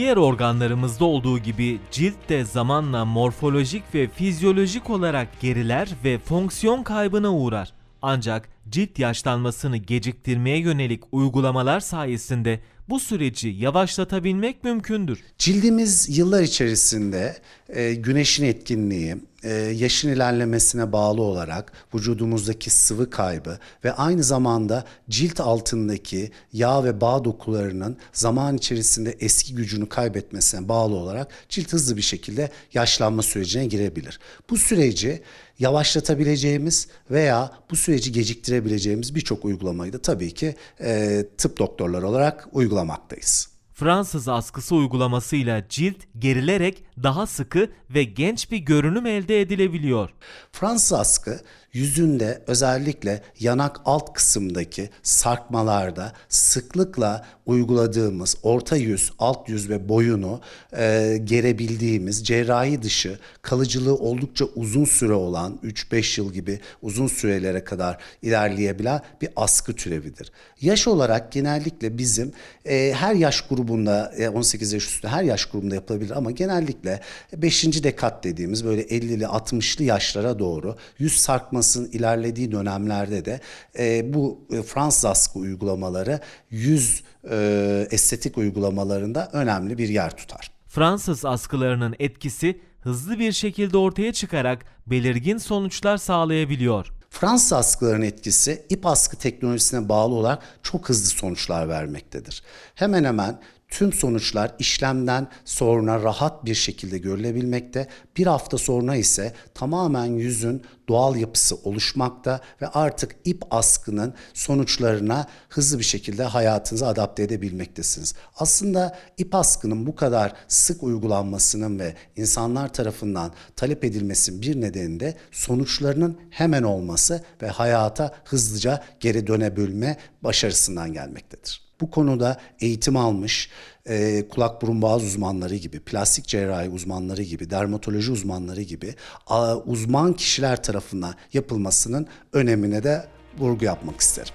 diğer organlarımızda olduğu gibi cilt de zamanla morfolojik ve fizyolojik olarak geriler ve fonksiyon kaybına uğrar. Ancak cilt yaşlanmasını geciktirmeye yönelik uygulamalar sayesinde bu süreci yavaşlatabilmek mümkündür. Cildimiz yıllar içerisinde e, güneşin etkinliği, e, yaşın ilerlemesine bağlı olarak vücudumuzdaki sıvı kaybı ve aynı zamanda cilt altındaki yağ ve bağ dokularının zaman içerisinde eski gücünü kaybetmesine bağlı olarak cilt hızlı bir şekilde yaşlanma sürecine girebilir. Bu süreci yavaşlatabileceğimiz veya bu süreci geciktirebileceğimiz birçok uygulamayı da tabii ki e, tıp doktorları olarak uygulamaktayız. Fransız askısı uygulamasıyla cilt gerilerek daha sıkı ve genç bir görünüm elde edilebiliyor. Fransız askı yüzünde özellikle yanak alt kısımdaki sarkmalarda sıklıkla uyguladığımız orta yüz, alt yüz ve boyunu e, gerebildiğimiz cerrahi dışı kalıcılığı oldukça uzun süre olan 3-5 yıl gibi uzun sürelere kadar ilerleyebilen bir askı türevidir. Yaş olarak genellikle bizim e, her yaş grubunda e, 18 yaş üstü her yaş grubunda yapılabilir ama genellikle 5. dekat dediğimiz böyle 50'li 60'lı yaşlara doğru yüz sarkmasının ilerlediği dönemlerde de e, bu e, Fransız askı uygulamaları yüz e, estetik uygulamalarında önemli bir yer tutar. Fransız askılarının etkisi hızlı bir şekilde ortaya çıkarak belirgin sonuçlar sağlayabiliyor. Fransız askıların etkisi ip askı teknolojisine bağlı olarak çok hızlı sonuçlar vermektedir. Hemen hemen tüm sonuçlar işlemden sonra rahat bir şekilde görülebilmekte. Bir hafta sonra ise tamamen yüzün doğal yapısı oluşmakta ve artık ip askının sonuçlarına hızlı bir şekilde hayatınıza adapte edebilmektesiniz. Aslında ip askının bu kadar sık uygulanmasının ve insanlar tarafından talep edilmesinin bir nedeni de sonuçlarının hemen olması ve hayata hızlıca geri dönebilme başarısından gelmektedir. Bu konuda eğitim almış e, kulak burun boğaz uzmanları gibi, plastik cerrahi uzmanları gibi, dermatoloji uzmanları gibi a, uzman kişiler tarafından yapılmasının önemine de vurgu yapmak isterim.